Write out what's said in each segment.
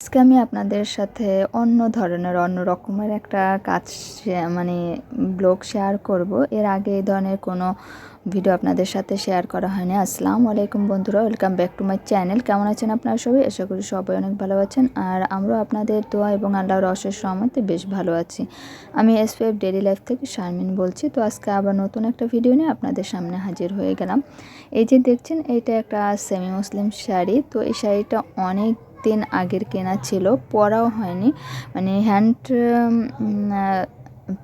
আজকে আমি আপনাদের সাথে অন্য ধরনের, অন্য রকমের একটা কাজ মানে ব্লগ শেয়ার করব। এর আগে এই ধরনের কোনো ভিডিও আপনাদের সাথে শেয়ার করা হয়নি। আসসালামু আলাইকুম বন্ধুরা, welcome back to my channel. কেমন আছেন আপনারা সবাই? আশা করি সবাই অনেক ভালো আছেন। আর আমরাও আপনাদের দোয়া এবং আল্লাহর অশেষ রহমতে বেশ ভালো আছি। আমি এসপিএফ ডেলি লাইফ থেকে শারমিন বলছি। তো আজকে আবার নতুন একটা ভিডিও নিয়ে আপনাদের সামনে হাজির হয়ে গেলাম। এই যে দেখছেন এটা একটা সেমি মুসলিম শাড়ি। তো এই শাড়িটা অনেক দিন আগের কেনা ছিল পরাও হয়নি। মানে হ্যান্ড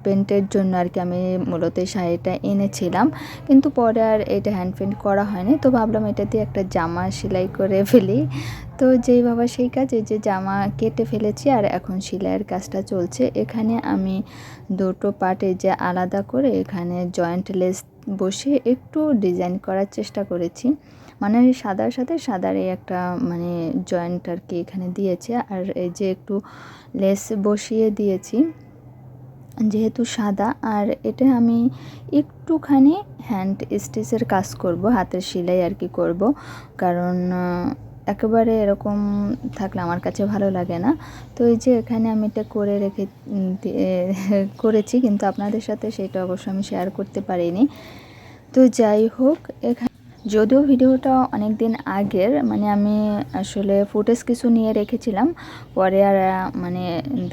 পেন্টের জন্য আর কি আমি মূলত শাড়িটা এনেছিলাম। কিন্তু পরে আর এটা হ্যান্ড পেন্ট করা হয়নি। তো ভাবলাম এটা দিয়ে একটা জামা সেলাই করে ফেলি। তো যেই বাবা সেই কাজ, এই যে জামা কেটে ফেলেছি আর এখন সেলাইয়ের কাজটা চলছে। এখানে আমি দুটো পার্টে যে আলাদা করে এখানে জয়েন্ট লেস বসিয়ে একটু ডিজাইন করার চেষ্টা করেছি। মানে সাদার সাথে সাদার একটা মানে জয়েন্ট আর কি এখানে দিয়েছে। আর এই যে একটু লেস বসিয়ে দিয়েছি। যেহেতু সাদা, আর এটা আমি একটুখানি হ্যান্ড স্টিচের কাজ করব, হাতের সেলাই আর কি করব। কারণ একেবারে এরকম থাকলে আমার কাছে ভালো লাগে না। তো এই যে এখানে আমি এটা করে রেখে করেছি, কিন্তু আপনাদের সাথে সেটা অবশ্য আমি শেয়ার করতে পারিনি। তো যাই হোক, এখানে যদিও ভিডিওটা অনেক দিন আগের মানে আমি আসলে ফুটেজ কিছু নিয়ে রেখেছিলাম, পরে আর মানে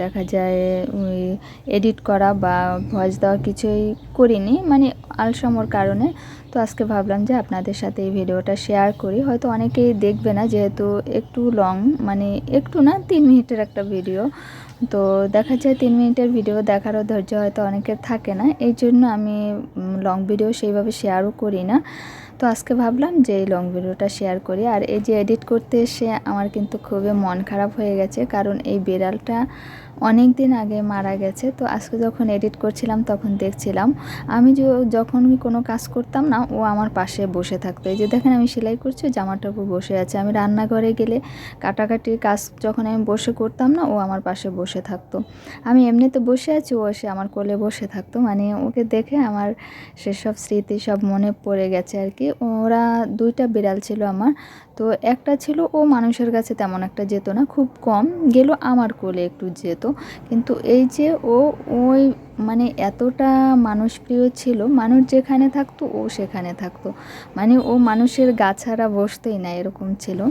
দেখা যায় ওই এডিট করা বা ভয়েস দেওয়া কিছুই করিনি মানে আলসামোর কারণে। তো আজকে ভাবলাম যে আপনাদের সাথে এই ভিডিওটা শেয়ার করি। হয়তো অনেকেই দেখবে না, যেহেতু একটু লং মানে একটু না, তিন মিনিটের একটা ভিডিও তো দেখা যায় তিন মিনিটের ভিডিও দেখারও ধৈর্য হয়তো অনেকের থাকে না, এই জন্য আমি লং ভিডিও সেইভাবে শেয়ারও করি না। তো আজকে ভাবলাম যে এই লং ভিডিওটা শেয়ার করি। আর এই যে এডিট করতে এসে আমার কিন্তু খুবই মন খারাপ হয়ে গেছে, কারণ এই বিড়ালটা অনেক দিন আগে মারা গেছে, তো আজকে যখন এডিট করছিলাম তখন দেখছিলাম। আমি যখন কোনো কাজ করতাম না, ও আমার পাশে বসে থাকতো। এই যে দেখেন আমি সেলাই করছি জামাটার উপর বসে আছে। আমি রান্নাঘরে গেলে কাটাকাটির কাজ যখন আমি বসে করতাম না, ও আমার পাশে বসে থাকতো। আমি এমনিতে বসে আছি, ও এসে আমার কোলে বসে থাকতো। মানে ওকে দেখে আমার সেসব স্মৃতি সব মনে পড়ে গেছে আর কি। ওরা দুইটা বিড়াল ছিল আমার, তো একটা ছিল ও মানুষের কাছে তেমন একটা যেত না, খুব কম। গেল আমার কোলে একটু যেত। কিন্তু এই যে ও ওই মানে এতটা মানুষপ্রিয় ছিল, মানুষ যেখানে থাকতো ও সেখানে থাকতো। মানে ও মানুষের গাছারা বসতেই না এরকম ছিল।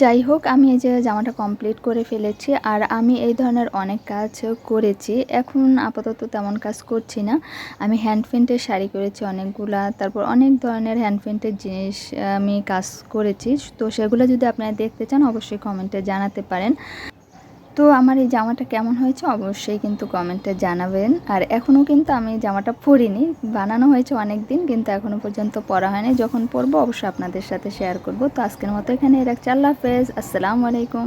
যাই হোক, আমি এই যে জামাটা কমপ্লিট করে ফেলেছি আর আমি এই ধরনের অনেক কাজ করেছি। এখন আপাতত তেমন কাজ করছি না। আমি হ্যান্ড পেন্টের শাড়ি করেছি অনেকগুলা, তারপর অনেক ধরনের হ্যান্ড পেন্টের জিনিস, আমি কাজ করেছি। তো সেগুলো যদি আপনারা দেখতে চান, অবশ্যই কমেন্টে জানাতে পারেন। তো আমার এই জামাটা কেমন হয়েছে অবশ্যই কিন্তু কমেন্টে জানাবেন। আর এখনও কিন্তু আমি জামাটা পরিনি, বানানো হয়েছে অনেক দিন কিন্তু এখনও পর্যন্ত পরা হয়নি। যখন পরবো অবশ্যই আপনাদের সাথে শেয়ার করব। তো আজকের মতো এখানে এর এক আল্লাহ ফেজ আসসালামু আলাইকুম।